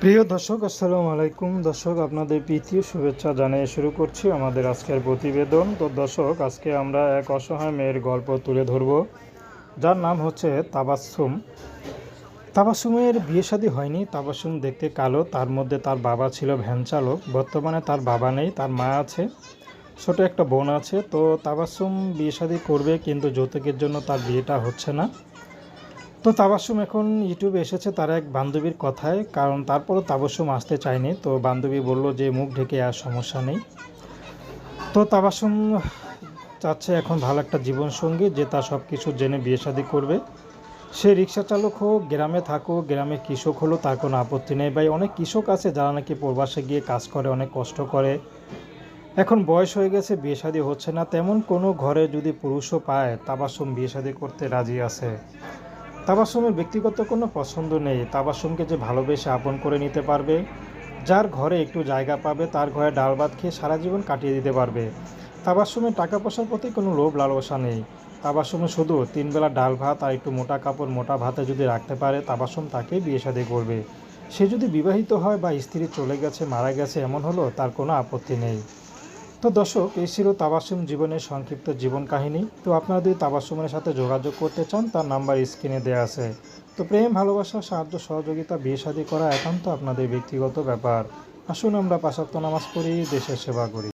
প্রিয় দর্শক, আসসালামু আলাইকুম। দর্শক, আপনাদের প্রীতি শুভেচ্ছা জানিয়ে শুরু করছি আমাদের আজকের প্রতিবেদন। তো দর্শক, আজকে আমরা এক অসহায় মেয়ের গল্প তুলে ধরব, যার নাম হচ্ছে তাবাসুম তাবাসুমের বিয়ে শাদী হয়নি। তাবাসুম দেখতে কালো, তার মধ্যে তার বাবা ছিল ভ্যান চালক। বর্তমানে তার বাবা নেই, তার মা আছে, ছোট একটা বোন আছে। তো তাবাসুম বিয়ে শাদী করবে, কিন্তু যৌতুকের জন্য তার বিয়েটা হচ্ছে না। তো তাবাসুম এখন ইউটিউবে এসেছে তার এক বান্ধবীর কথায়, কারণ তারপরও তাবাসুম আসতে চায়নি। তো বান্ধবী বলল যে, মুখ ঢেকে আর সমস্যা নেই। তো তাবাসুম চাচ্ছে এখন ভালো একটা জীবনসঙ্গী, যে তার সব কিছু জেনে বিয়ে শাদী করবে। সে রিক্সা চালক হোক, গ্রামে থাকুক, গ্রামে কৃষক হলো, তার কোনো আপত্তি নেই। ভাই, অনেক কৃষক আছে যারা নাকি প্রবাসে গিয়ে কাজ করে, অনেক কষ্ট করে। এখন বয়স হয়ে গেছে, বিয়ে শাদী হচ্ছে না। তেমন কোনো ঘরে যদি পুরুষও পায় তাবাসুম বিয়ে শাদী করতে রাজি আছে। তাবাসুমের ব্যক্তিগত কোনো পছন্দ নেই। তাবাসুমকে যে ভালোবেসে আপন করে নিতে পারবে, যার ঘরে একটু জায়গা পাবে, তার ঘরে ডাল ভাত খেয়ে সারা জীবন কাটিয়ে দিতে পারবে। তাবাসুমের টাকা পয়সার প্রতি কোনো লোভ লালসা নেই। তাবাসুমে শুধু তিনবেলা ডাল ভাত আর একটু মোটা কাপড় মোটা ভাতে যদি রাখতে পারে, তাবাসুম তাকেই বিয়ে শাদী করবে। সে যদি বিবাহিত হয় বা স্ত্রী চলে গেছে, মারা গেছে, এমন হলো তার কোনো আপত্তি নেই। তো দর্শক, এই ছিল তাবাসুম জীবনের সংক্ষিপ্ত জীবন কাহিনী। তো আপনারা যদি তাবাসুমের সাথে যোগাযোগ করতে চান, তার নাম্বার স্ক্রিনে দেওয়া আছে। তো প্রেম, ভালোবাসা, সাহায্য, সহযোগিতা, বিয়ে শাদী করা একান্ত আপনাদের ব্যক্তিগত ব্যাপার। আসুন আমরা পাশাপ্ত নামাজ পড়ি, দেশের সেবা করি।